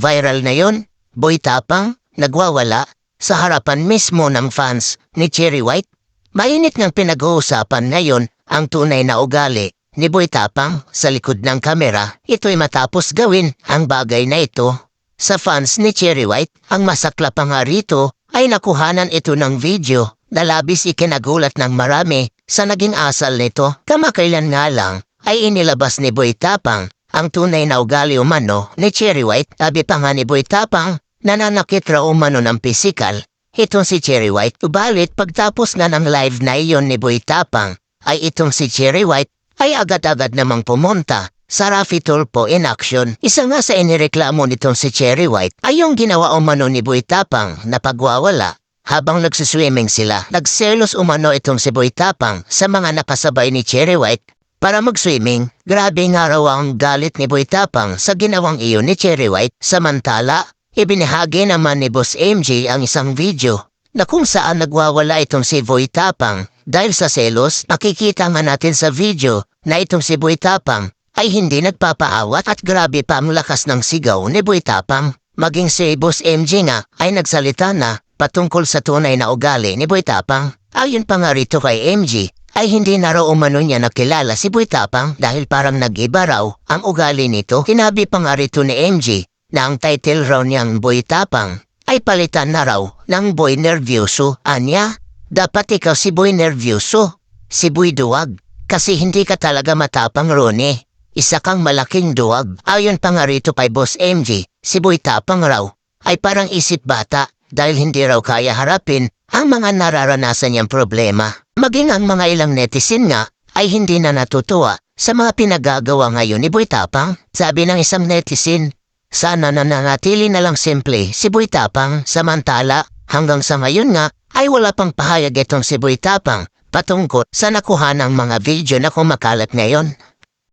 Viral na yon, boy tapang, nagwawala, sa harapan mismo ng fans ni Cherry White. Mainit ng pinag-uusapan ngayon ang tunay na ugali ni Boy Tapang sa likod ng kamera. Ito'y matapos gawin ang bagay na ito. Sa fans ni Cherry White, ang masakla pa nga rito ay nakuhanan ito ng video na labis ikinagulat ng marami sa naging asal nito. Kamakailan nga lang ay inilabas ni Boy Tapang ang tunay na ugali umano ni Cherry White. Sabi pa nga ni Boy Tapang, nananakit raw umano ng pisikal. Itong si Cherry White, ubalit pagtapos nga ng live na iyon ni Boy Tapang, ay itong si Cherry White ay agad-agad namang pumunta sa Rafi Tulpo in action. Isa nga sa inireklamo nitong si Cherry White ay yung ginawa umano ni Boy Tapang na pagwawala habang nagsiswimming sila. Nagselos umano itong si Boy Tapang sa mga nakasabay ni Cherry White para mag-swimming. Grabe nga raw ang galit ni Boy Tapang sa ginawang iyon ni Cherry White. Samantala, ibinahagi naman ni Boss MJ ang isang video na kung saan nagwawala itong si Boy Tapang. Dahil sa selos, makikita nga natin sa video na itong si Boy Tapang ay hindi nagpapaawat at grabe pa ang lakas ng sigaw ni Boy Tapang. Maging si Boss MJ nga ay nagsalita na patungkol sa tunay na ugali ni Boy Tapang. Ayon pa nga rito kay MJ, ay hindi na raw umano niya nakilala si Boy Tapang dahil parang nag-iba raw ang ugali nito. Kinabi pa nga rito ni MJ na ang title raw niyang Boy Tapang ay palitan na raw ng Boy Nervioso. Anya, dapat ikaw si Boy Nervioso, si Boy Duwag, kasi hindi ka talaga matapang Rone. Isa kang malaking duwag. Ayon pa nga rito kay Boss MJ, si Boy Tapang raw ay parang isip bata dahil hindi raw kaya harapin ang mga nararanasan niyang problema. Maging ang mga ilang netizen nga ay hindi na natutuwa sa mga pinagagawa ngayon ni Boy Tapang. Sabi ng isang netizen, sana na nanatili na lang simple si Boy Tapang samantala hanggang sa ngayon nga ay wala pang pahayag itong si Boy Tapang patungkol sa nakuha ng mga video na kumakalat ngayon.